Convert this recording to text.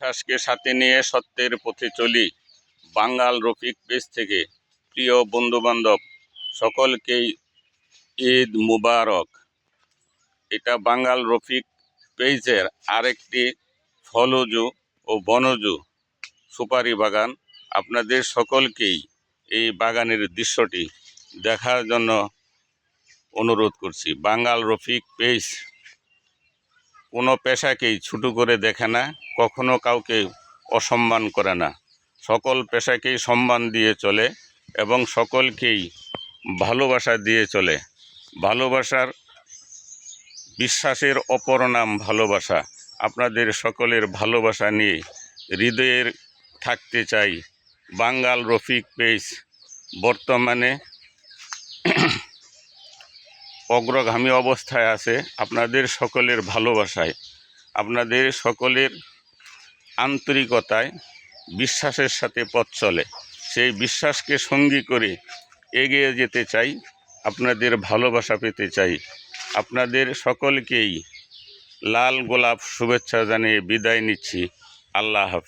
বিশ্বাসকে সাথে নিয়ে সত্যের পথে চলি। বাঙ্গাল রফিক পেজ থেকে প্রিয় বন্ধুবান্ধব, সকলকেই ঈদ মুবারক। এটা বাঙ্গাল রফিক পেজের আরেকটি ফলজু ও বনজু সুপারি বাগান। আপনাদের সকলকেই এই বাগানের দৃশ্যটি দেখার জন্য অনুরোধ করছি। বাঙ্গাল রফিক পেজ কোনো পেশাকেই ছোটো করে দেখে না, কখনো কাউকে অসম্মান করে না। সকল পেশাকেই সম্মান দিয়ে চলে এবং সকলকেই ভালোবাসা দিয়ে চলে। ভালোবাসার বিশ্বাসের অপর নাম ভালোবাসা। আপনাদের সকলের ভালোবাসা নিয়ে হৃদয়ের থাকতে চাই। বাঙ্গাল রফিক পেজ, বর্তমানে অগ্রগামী অবস্থায় আছে আপনাদের সকলের ভালোবাসায়, আপনাদের সকলের আন্তরিকতায় বিশ্বাসের সাথে পথ চলে। সেই বিশ্বাসকে সঙ্গী করে এগিয়ে যেতে চাই, আপনাদের ভালোবাসা পেতে চাই। আপনাদের সকলকেই লাল গোলাপ শুভেচ্ছা জানিয়ে বিদায় নিচ্ছি। আল্লাহ হাফিজ।